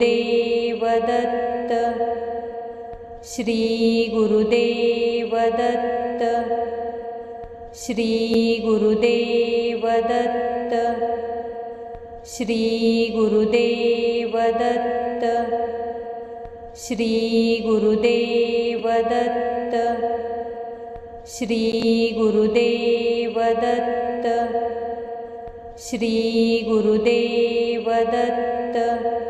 Devadatta श्रीगुरुदेवदत्त। श्रीगुरुदेवदत्त। श्रीगुरुदेवदत्त। श्रीगुरुदेवदत्त। श्रीगुरुदेवदत्त। श्रीगुरुदेवदत्त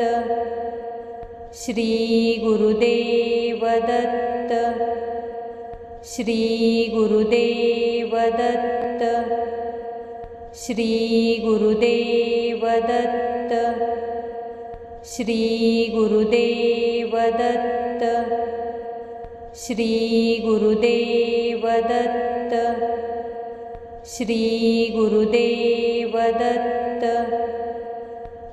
दत्त। श्रीगुरुदेव दत्त श्रीगुरुदेव दत्त श्रीगुरुदेव Shri गुरुदेवदत् श्रीगुरुदेवदत् श्रीगुरुदेवदत् श्रीगुरुदे श्रीगुरुदेवदत् श्रीगुरुदेवदत्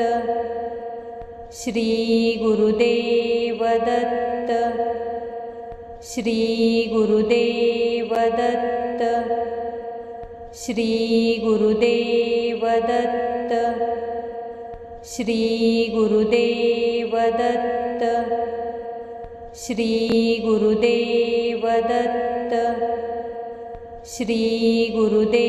दत्त। श्रीगुरुदेव दत्त श्रीगुरुदेव दत्त श्रीगुरुदेव Shri गुरुदेवदत् श्रीगुरुदेवदत् श्रीगुरुदेवदत् श्रीगुरुदेवदत् श्रीगुरुदेवदत्त। श्रीगुरुदे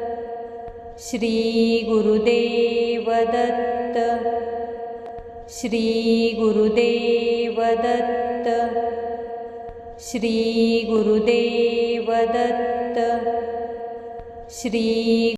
श्रीगुरुदेवदत्त। श्रीगुरुदेवदत्त। श्रीगुरुदेवदत्त। Shri